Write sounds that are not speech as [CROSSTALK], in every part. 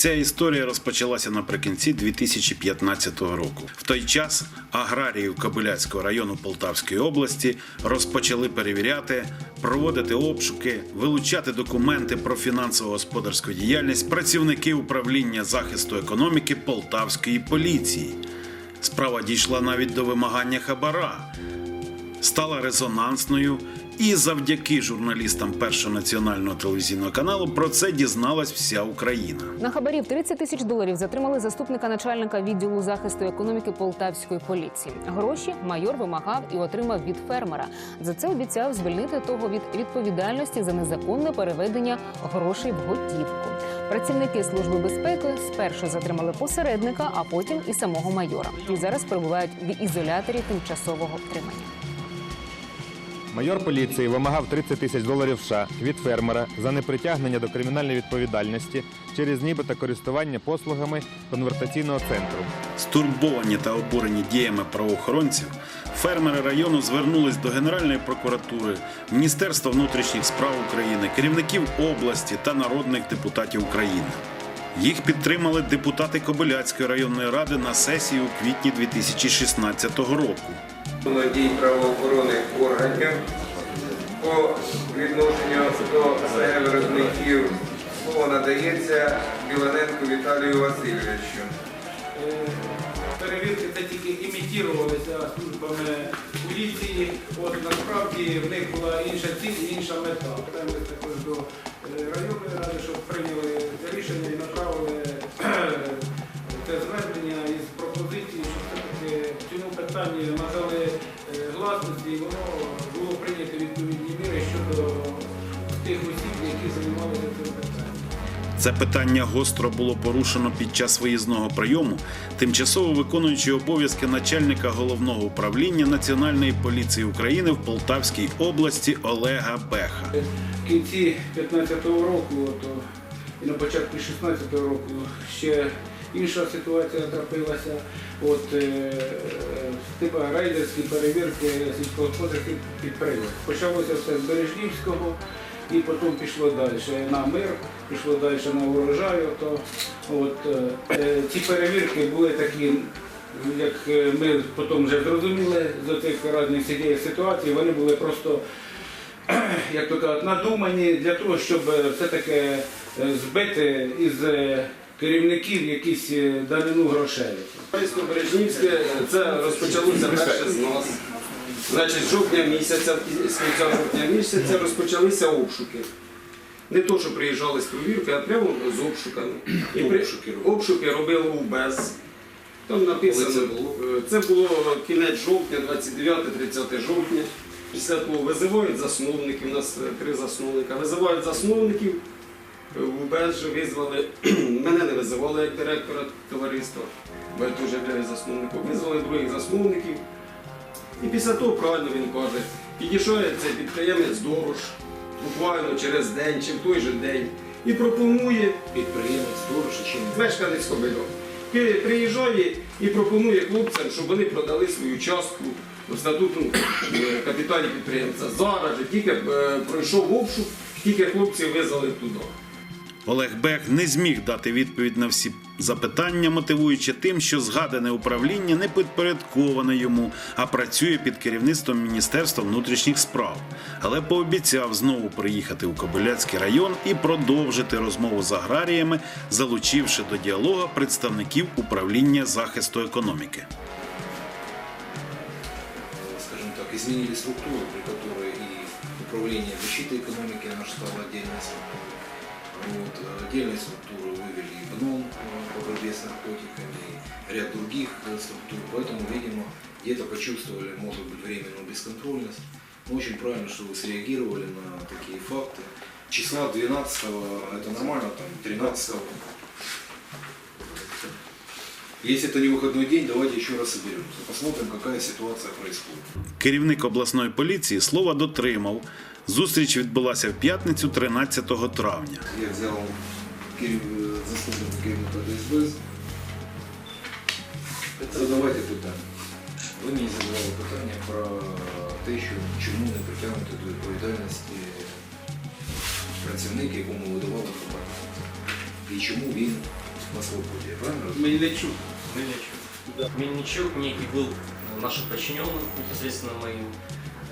Ця історія розпочалася наприкінці 2015 року. В той час аграріїв Кобиляцького району Полтавської області розпочали перевіряти, проводити обшуки, вилучати документи про фінансово-господарську діяльність працівники управління захисту економіки Полтавської поліції. Справа дійшла навіть до вимагання хабара стала резонансною, і завдяки журналістам першого національного телевізійного каналу про це дізналась вся Україна. На хабарів 30 тисяч доларів затримали заступника начальника відділу захисту економіки Полтавської поліції. Гроші майор вимагав і отримав від фермера. За це обіцяв звільнити того від відповідальності за незаконне переведення грошей в готівку. Працівники служби безпеки спершу затримали посередника, а потім і самого майора. І зараз перебувають в ізоляторі тимчасового втримання. Майор поліції вимагав 30 тисяч доларів США від фермера за непритягнення до кримінальної відповідальності через нібито користування послугами конвертаційного центру. Стурбовані та обурені діями правоохоронців, фермери району звернулись до Генеральної прокуратури, Міністерства внутрішніх справ України, керівників області та народних депутатів України. Їх підтримали депутати Кобиляцької районної ради на сесії у квітні 2016 року. дій правоохоронних органів по відношенню до виробників слово надається Біланенку Віталію Васильовичу. Перевірки це тільки імітувалися службами поліції. От насправді в них була інша ціль інша мета. Питаємося також до е, районної ради, щоб прийняли рішення і направили [CLEARS THROAT] те звернення із пропозиції, щоб все-таки цьому питанні надали е, гласності і воно було прийнято відповідні міри щодо тих осіб, які займалися цим питанням. Це питання гостро було порушено під час виїзного прийому тимчасово виконуючи обов'язки начальника головного управління Національної поліції України в Полтавській області Олега Беха. В кінці 15-го року то, і на початку 16-го року ще інша ситуація трапилася. От е, типа рейдерські перевірки сільськогосподарських підприємств. Почалося все з Бережнівського і потім пішло далі на мир, пішло далі на урожай. То, от, е, ці перевірки були такі як е, ми потім вже зрозуміли з цих різних цієї ситуації, вони були просто, [CLEARS THROAT] як то кажуть, надумані для того, щоб е, все-таки е, збити із е, керівників якісь е, данину грошей. Товариство Бережнівське це розпочалося перше з нас. Значить, з жовтня місяця, з кінця жовтня місяця розпочалися обшуки. Не то, що приїжджали з провірки, а прямо з обшуками. І при... обшуки робили УБЕЗ. Там написано, це було? це було кінець жовтня, 29-30 жовтня. Після того визивають засновників, у нас три засновника. Визивають засновників, в УБЕЗ визвали, [CLEARS THROAT] мене не визивали як директора товариства, бо я теж являюсь засновником. Визвали других засновників. І після того, правильно він каже, підійшов цей підприємець Дорож, буквально через день чи в той же день, і пропонує Підприємець Дорож чи мешканець Кобильов. Приїжджає і пропонує хлопцям, щоб вони продали свою частку в статуту е, капіталі підприємця. Зараз же тільки е, пройшов обшук, тільки хлопців визвали туди. Олег Бех не зміг дати відповідь на всі запитання, мотивуючи тим, що згадане управління не підпорядковане йому, а працює під керівництвом Міністерства внутрішніх справ. Але пообіцяв знову приїхати у Кобиляцький район і продовжити розмову з аграріями, залучивши до діалогу представників управління захисту економіки. скажем так, изменили структуру, при которой и управление защиты экономики, оно же стало отдельной структурой. Вот, э, отдельные структуры вывели и ГНОМ э, по борьбе с наркотиками, и ряд других э, структур. Поэтому, видимо, где-то почувствовали, может быть, временную бесконтрольность. Но очень правильно, что вы среагировали на такие факты. Числа 12 это нормально, там 13 Если это не выходной день, давайте еще раз соберемся. Посмотрим, какая ситуация происходит. Керівник обласної поліції слова дотримав. Зустріч відбулася в п'ятницю 13 травня. Я взял керів... заступника керівника ДСБ. Задавайте питання. Ви мені задавали питання про те, що чому не притягнути до відповідальності працівника, якому видавали хабар. І чому він на свободе, я правильно? Мельничук. Мельничук. Мельничук некий был нашим подчиненным, непосредственно моим.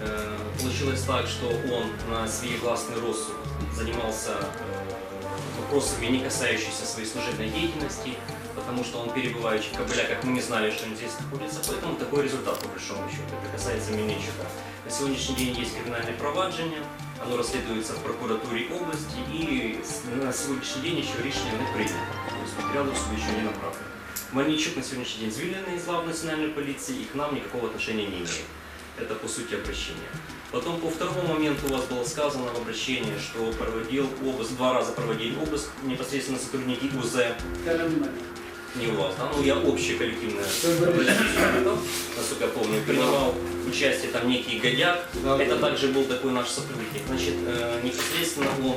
Э, Получилось так, что он на свой властный розсуд занимался вопросами, не касающимися своей служебной деятельности, потому что он, перебывающий в Кобыляках, мы не знали, что он здесь находится, поэтому такой результат, по большому счету. Это касается Мельничука. На сегодняшний день есть криминальное проваджение, оно расследуется в прокуратуре области, и на сегодняшний день еще решение не принято. То есть материалы в суд еще не направлены. Мельничук на сегодняшний день звільнений из глав национальной полиции и к нам никакого отношения не имеет. Это по сути обращение. Потом по второму моменту у вас было сказано в обращении, что проводил обыск, два раза проводили обыск непосредственно сотрудники УЗ, не у вас, да? ну я общее коллективное обращение, насколько я помню, принимал участие там некий Годяк, Да, это да. также был такой наш сотрудник. Значит, э, непосредственно он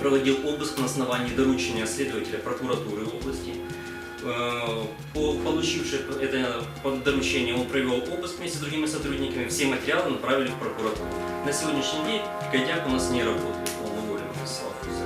проводил обыск на основании доручения следователя прокуратуры области. Э, По, получивши это под доручение, он провел обыск вместе с другими сотрудниками. Все материалы направили в прокуратуру. На сегодняшний день Годяк у нас не работает, он уволен из Славфуза.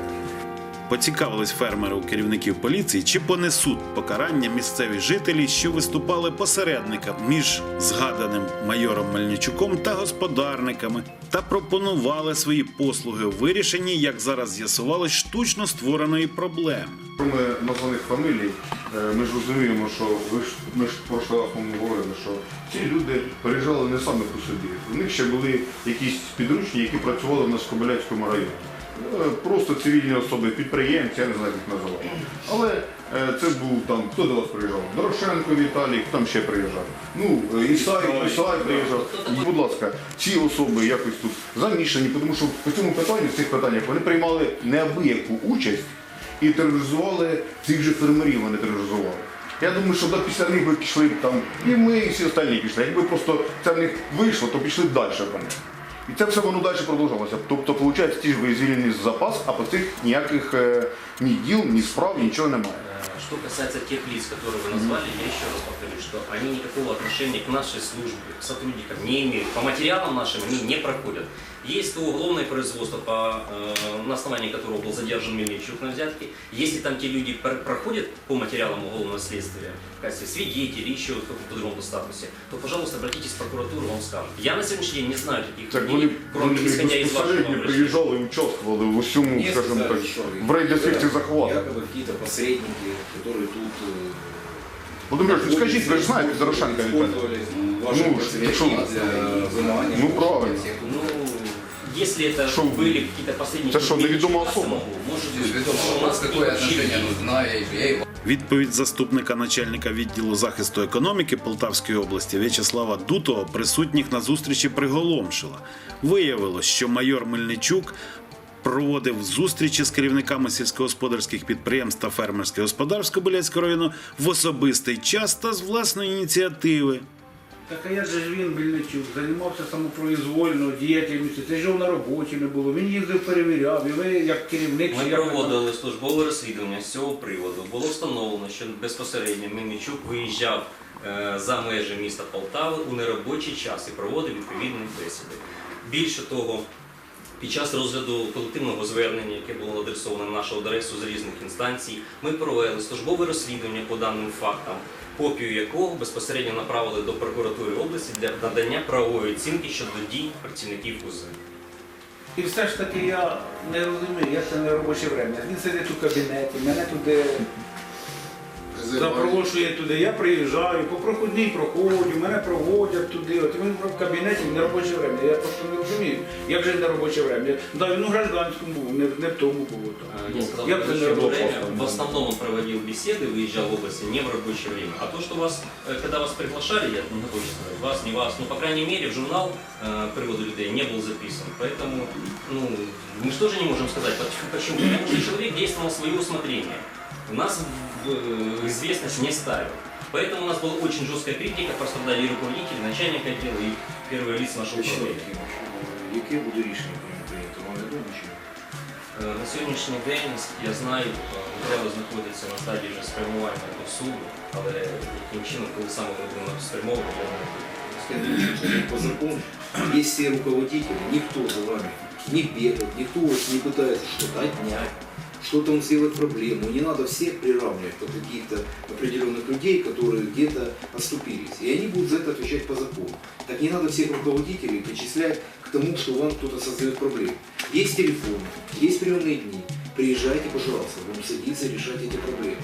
Поцікавились фермери у керівників поліції, чи понесуть покарання місцеві жителі, що виступали посередником між згаданим майором Мельничуком та господарниками, та пропонували свої послуги у вирішенні, як зараз з'ясувалось, штучно створеної проблеми. Кроме названих фамілій, е, ми ж розуміємо, що ви ж ми ж прошлий раз вам говорили, що ці люди переїжджали не саме по собі. У них ще були якісь підручні, які працювали нас в районі. Е, Просто цивільні особи, підприємці, я не знаю, як їх називати. Але е, це був там, хто до вас приїжджав? Дорошенко Віталій, хто там ще приїжджав. Ну, Ісай, Ісай приїжджав. Будь ласка, ці особи якось тут замішані, тому що по цьому питанню, в цих питаннях, вони приймали неабияку участь і тероризували цих же фермерів вони тероризували. Я думаю, що да, після них би пішли б там, і ми, і всі остальні пішли. Якби просто це в них вийшло, то пішли б далі по них. І це все воно далі продовжувалося. Тобто, виходить, ті ж ви звільнені з запас, а по цих ніяких е, ні діл, ні справ, нічого немає. Э, Что касается тех лиц, которые вы назвали, я еще раз повторю, что они никакого отношения к нашей службе, к сотрудникам не имеют. По материалам нашим они не проходят. Есть то уголовное производство, по, э, на основании которого был задержан Мельничук на взятке. Если там те люди пр- проходят по материалам уголовного следствия, в качестве свидетелей, еще в каком-то другом статусе, то, пожалуйста, обратитесь в прокуратуру, вам скажут. Я на сегодняшний день не знаю таких Так людей, вони, кроме вони исходя из вашего безпосередньо обращения. приїжджали і участвували в усьому, Мне скажімо так, сказали, что в рейдерських цих захватах. якобы какие-то посредники, которые тут э, Володимир, ну скажіть, ви ж знаєте Дорошенка Віталія? использовали ваши Ну, подсвечники что? для вымывания. Ну, правильно. Ну, если это Шо? были какие-то последние... Это что, неведомая Мельничука особа? самого, Может быть, Ведомо, у у нас нас какое вообще отношение, нет. ну знаю, я его Відповідь заступника начальника відділу захисту економіки Полтавської області В'ячеслава Дутого, присутніх на зустрічі приголомшила. Виявилось, що майор Мельничук проводив зустрічі з керівниками сільськогосподарських підприємств та фермерських господарств Кобиляцького району в особистий час та з власної ініціативи. Так а як же ж він, Мельничук, займався самопроізвольною діяльністю, це ж його на роботі не було, він їздив, перевіряв, і ви як керівник... Ми як проводили службове розслідування з цього приводу. Було встановлено, що безпосередньо Мельничук виїжджав е, за межі міста Полтави у неробочий час і проводив відповідні бесіди. Більше того, під час розгляду колективного звернення, яке було адресоване на нашу адресу з різних інстанцій, ми провели службове розслідування по даним фактам, копію якого безпосередньо направили до прокуратури області для надання правової оцінки щодо дій працівників УЗ. І все ж таки я не розумію, як це не робоче время. Він сидить у кабінеті, мене туди запрошує туди, я приїжджаю, по проходній проходжу, мене проводять туди, от він в кабінеті в неробоче время. Я просто не розумію, як же не робоче время. Да, він у гражданському був, не, не в тому було. А, там. Я сказал, Як в це не рабочее робоче время. время? В основном он проводил беседы, выезжал в области не в рабочее время. А то, что вас, э, когда вас приглашали, я не готов сказать, вас, не вас, ну, по крайней мере, в журнал э, привода людей не был записан. Поэтому, ну, мы же тоже не можем сказать, почему. почему. Потому что человек действовал на свое усмотрение. Нас в э, известность не ставил. Поэтому у нас была очень жесткая критика, пострадали и руководители, начальник отдела, и первые лица нашего Ще управления. такі, Яке буде рішення по ньому прийнято? Вам відомо чи? ні? Е, На сьогоднішній день, наскільки я знаю, е, матеріали знаходяться на стадії вже спрямування до суду, але яким чином, коли саме вони будуть спрямовані, я не можу. Следующий пункт по закону. Есть все руководители, никто за вами не бегает, никто вас не пытается что-то отнять, Что-то он сделает проблему. Не надо всех приравнивать под каких-то определенных людей, которые где-то оступились. И они будут за это отвечать по закону. Так не надо всех руководителей причислять к тому, что вам кто-то создает проблемы. Есть телефон, есть приемные дни. Приезжайте, пожалуйста, будем садиться решать эти проблемы.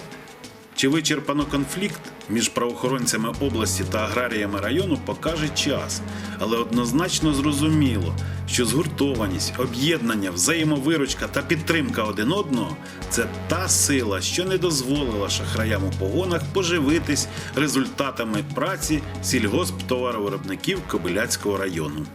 Чи вичерпано конфлікт між правоохоронцями області та аграріями району покаже час, але однозначно зрозуміло, що згуртованість, об'єднання, взаємовиручка та підтримка один одного це та сила, що не дозволила шахраям у погонах поживитись результатами праці сільгосптоваровиробників Кобиляцького району.